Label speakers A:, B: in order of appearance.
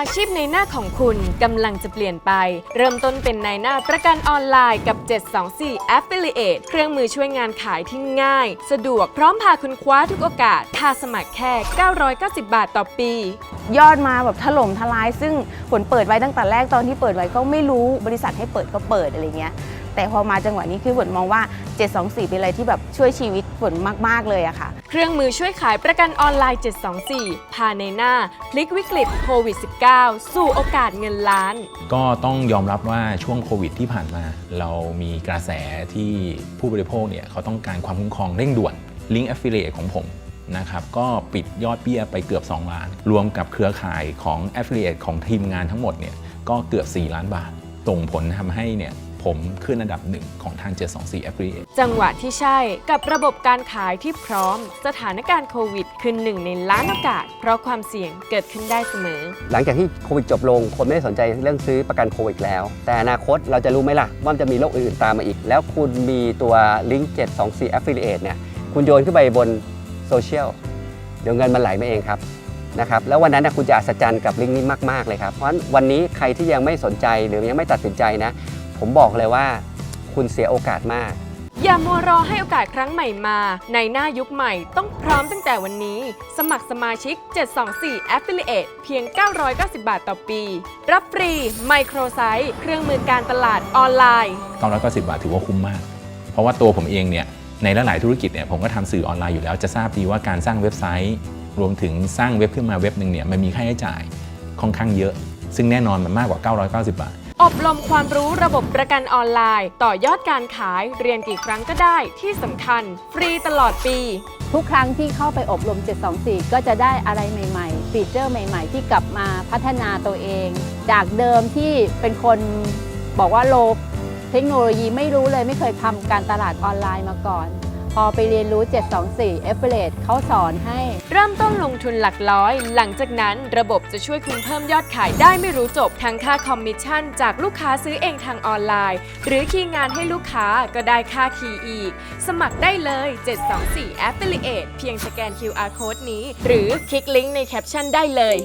A: อาชีพในหน้าของคุณกำลังจะเปลี่ยนไป เริ่มต้นเป็นในหน้าประกันออนไลน์กับ 724 Affiliate เครื่องมือช่วยงานขายที่ง่าย สะดวกพร้อมพาคุณคว้าทุกโอกาสค่าสมัครแค่ 990 บาทต่อปี
B: ยอดมาแบบถล่มทลาย ซึ่งผลเปิดไว้ตั้งแต่แรกตอนที่เปิดไว้ก็ไม่รู้บริษัทให้เปิดก็เปิดอะไรเงี้ย แต่พอมาจังหวะนี้คือฝนมองว่า 724 เป็นอะไรที่แบบช่วยชีวิตฝนมาก ๆ เลยอะค่ะ
A: เครื่องมือช่วยขายประกันออนไลน์ 724 พาในหน้า พลิกวิกฤตโควิด -19 สู่โอกาสเงินล้าน
C: ก็ต้องยอมรับว่าช่วงโควิดที่ผ่านมา เรามีกระแสที่ผู้บริโภคเนี่ยเขาต้องการความคุ้มครองเร่งด่วนลิงก์ Affiliate ของผมนะครับก็ปิดยอดเบี้ยไปเกือบ 2 ล้าน รวมกับเครือข่ายของ Affiliate ของทีมงานทั้งหมดเนี่ยก็เกือบ 4 ล้านบาทส่งผลทำให้เนี่ย ผมขึ้นอันดับหนึ่งของทาง 724 Affiliate
A: จังหวะที่ใช่กับระบบการขายที่พร้อม สถานการณ์โควิดคือหนึ่งในล้านโอกาส เพราะความเสี่ยงเกิดขึ้นได้เสมอ
D: หลังจากที่โควิดจบลง คนไม่ได้สนใจเรื่องซื้อประกันโควิดแล้ว แต่อนาคตเราจะรู้ไหมล่ะ ว่ามันจะมีโรคอื่นๆตามมาอีก แล้วคุณมีตัวลิงก์724 Affiliate เนี่ยคุณโยนขึ้นไปบนโซเชียลเดี๋ยวเงินมันไหลมาเองครับนะครับแล้ววันนั้นนะคุณจะอัศจรรย์กับลิงก์นี้มาก ๆ เลยครับ เพราะฉะนั้นวันนี้ใครที่ยังไม่สนใจหรือยังไม่ตัดสินใจนะ ผมบอกเลยว่าคุณเสียโอกาสมาก
A: อย่ามัวรอให้โอกาสครั้งใหม่มา ในหน้ายุคใหม่ต้องพร้อมตั้งแต่วันนี้ สมัครสมาชิก 724 Affiliate เพียง 990 บาทต่อปี รับฟรีไมโครไซต์เครื่องมือการตลาดออนไลน์
C: 990 บาทถือว่าคุ้มมาก เพราะว่าตัวผมเองเนี่ยในหลายๆธุรกิจเนี่ยผมก็ทำสื่อออนไลน์อยู่แล้วจะทราบดีว่าการสร้างเว็บไซต์ รวมถึงสร้างเว็บขึ้นมาเว็บหนึ่งเนี่ยมันมีค่าใช้จ่ายค่อนข้างเยอะ ซึ่งแน่นอนมันมากกว่า 990 บาท
A: อบรมความรู้ระบบประกันออนไลน์ ต่อยอดการขายเรียนกี่ครั้งก็ได้ที่สำคัญ ฟรีตลอดปี
E: ทุกครั้งที่เข้าไปอบรม 724 ก็จะได้อะไรใหม่ๆ ฟีเจอร์ใหม่ๆ ที่กลับมาพัฒนาตัวเอง จากเดิมที่เป็นคนบอกว่าโลเทคโนโลยีไม่รู้เลยไม่เคยทำการตลาดออนไลน์มาก่อน อไปเรียนรู้ 724 Affiliate เขาสอนให้
A: เริ่มต้นลงทุนหลักร้อย หลังจากนั้นระบบจะช่วยคุณเพิ่มยอดขายได้ไม่รู้จบ ทั้งค่าคอมมิชชั่น จากลูกค้าซื้อเองทางออนไลน์ หรือคีย์งานให้ลูกค้าก็ได้ค่าคีย์อีก สมัครได้เลย 724 Affiliate เพียงสแกน QR Code นี้ หรือคลิกลิงก์ในแคปชั่นได้เลย